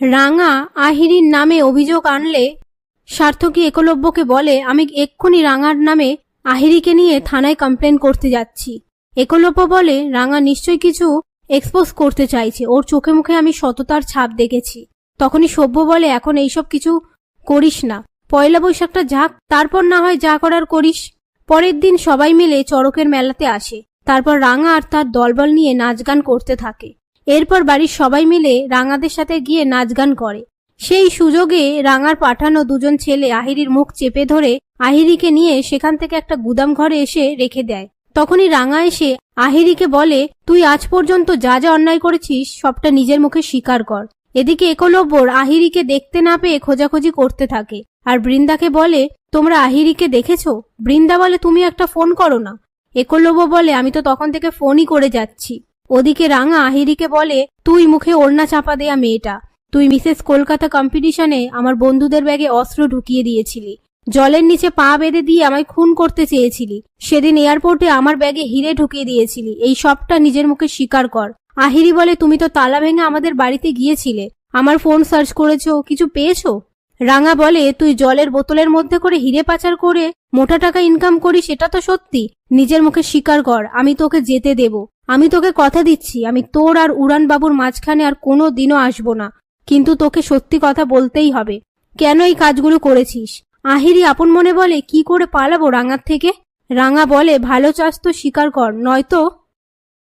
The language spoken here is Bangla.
রাঙা আহিরির নামে অভিযোগ আনলে সার্থকী একলব্যকে বলে, আমি এক্ষুনি রাঙার নামে আহিরিকে নিয়ে থানায় কমপ্লেন করতে যাচ্ছি। একলব্য বলে, রাঙা নিশ্চয়ই কিছু এক্সপোজ করতে চাইছে। ওর চোখে মুখে আমি সততার ছাপ দেখেছি। তখনই সভ্য বলে, এখন এইসব কিছু করিস না। পয়লা বৈশাখটা যাক, তারপর না হয় যা করার করিস। পরের দিন সবাই মিলে চড়কের মেলাতে আসে। তারপর রাঙা আর তার দলবল নিয়ে নাচ গান করতে থাকে। এরপর বাড়ির সবাই মিলে রাঙাদের সাথে গিয়ে নাচ গান করে। সেই সুযোগে রাঙার পাঠানো দুজন ছেলে আহিরির মুখ চেপে ধরে আহিরিকে নিয়ে সেখান থেকে একটা গুদাম ঘরে এসে রেখে দেয়। তখনই রাঙা এসে আহিরিকে বলে, তুই আজ পর্যন্ত যা যা অন্যায় করেছিস, সবটা নিজের মুখে স্বীকার কর। এদিকে একলব্যর আহিরিকে দেখতে না পেয়ে খোঁজাখুঁজি করতে থাকে আর বৃন্দাকে বলে, তোমরা আহিরিকে দেখেছ? বৃন্দা বলে তুমি একটা ফোন করো না? একলব্য বলে, আমি তো তখন থেকে ফোনই করে যাচ্ছি। ওদিকে রাঙা আহিরিকে বলে, তুই মুখে ওড়না চাপা দেয়া মেয়েটা। তুই মিসেস কলকাতা কম্পিটিশনে আমার বন্ধুদের ব্যাগে অস্ত্র ঢুকিয়ে দিয়েছিলি। জলের নিচে পা বেঁধে দিয়ে আমায় খুন করতে চেয়েছিলি। সেদিন এয়ারপোর্টে আমার ব্যাগে হিরে ঢুকিয়ে দিয়েছিলি। এই সবটা নিজের মুখে স্বীকার কর। আহিরি বলে, তুমি তো তালা ভেঙে আমাদের বাড়িতে গিয়েছিলে। আমার ফোন সার্চ করেছ। কিছু পেয়েছ? রাঙা বলে, তুই জলের বোতলের মধ্যে করে হিরে পাচার করে মোটা টাকা ইনকাম করি সেটা তো সত্যি। নিজের মুখে স্বীকার কর, আমি তোকে যেতে দেব। আমি তোকে কথা দিচ্ছি, আমি তোর আর উড়ান বাবুর মাঝখানে আর কোনো দিনও আসব না। কিন্তু তোকে সত্যি কথা বলতেই হবে। কেন এই কাজগুলো করেছিস? আহিরি আপন মনে বলে, কি করে পালাবো রাঙার থেকে? রাঙা বলে, ভালো চাস তো স্বীকার কর, নয়তো